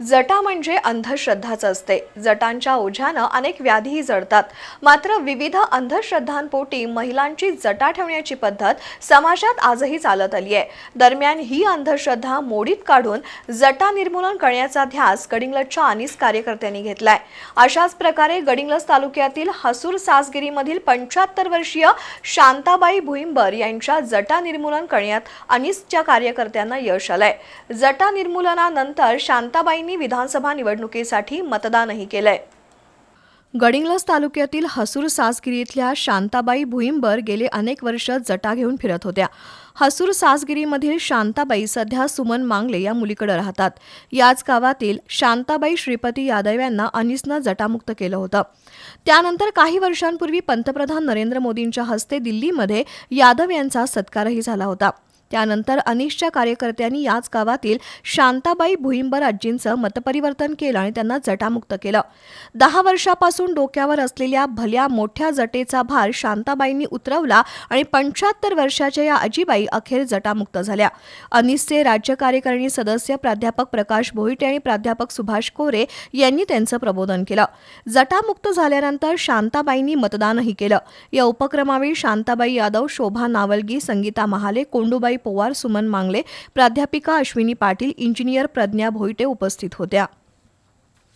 जटा म्हणजे अंधश्रद्धाच असते. जटांच्या ओझ्यानं अनेक व्याधीही जडतात. मात्र विविध अंधश्रद्धांपोटी महिलांची जटा ठेवण्याची पद्धत समाजात आजही चालत आली आहे दरम्यान ही अंधश्रद्धा मोडीत काढून जटा निर्मूलन करण्याचा ध्यास गडिंग्लजच्या अनिस कार्यकर्त्यांनी घेतलाय. अशाच प्रकारे गडिंग्लज तालुक्यातील हसूर सासगिरीमधील पंच्याहत्तर वर्षीय शांताबाई भुईंबर यांच्या जटा निर्मूलन करण्यात अनिसच्या कार्यकर्त्यांना यश आलंय. जटा निर्मूलनानंतर यांनी विधानसभा निवडणुकीसाठी मतदानही केलंय. गडिंग्लज तालुक्यातील हसूर सासगिरी इथल्या शांताबाई भुईंबर गेले अनेक वर्ष जटा घेऊन फिरत होत्या. हसूर सासगिरीमधील शांताबाई सध्या सुमन मांगले या मुलीकडे राहतात. याच गावातील शांताबाई श्रीपती यादव यांना अनिसनं जटामुक्त केलं होतं. त्यानंतर काही वर्षांपूर्वी पंतप्रधान नरेंद्र मोदींच्या हस्ते दिल्लीमध्ये यादव यांचा सत्कारही झाला होता. त्यानंतर अनिशच्या कार्यकर्त्यांनी याच गावातील शांताबाई भुईंबर आजींचं मतपरिवर्तन केलं आणि त्यांना जटामुक्त केलं. दहा वर्षापासून डोक्यावर असलेल्या भल्या मोठ्या जटेचा भार शांताबाईंनी उतरवला आणि पंच्याहत्तर वर्षाच्या या आजीबाई अखेर जटामुक्त झाल्या. अनिसचे राज्य कार्यकारिणी सदस्य प्राध्यापक प्रकाश भोईटे आणि प्राध्यापक सुभाष कोरे यांनी त्यांचं प्रबोधन केलं. जटामुक्त झाल्यानंतर शांताबाईंनी मतदानही केलं. या उपक्रमावेळी शांताबाई यादव शोभा नावलगी संगीता महाले कोंडूबाई पवार सुमन मांगले प्राध्यापिका अश्विनी पाटील इंजिनियर प्रज्ञा भोईटे उपस्थित होत्या.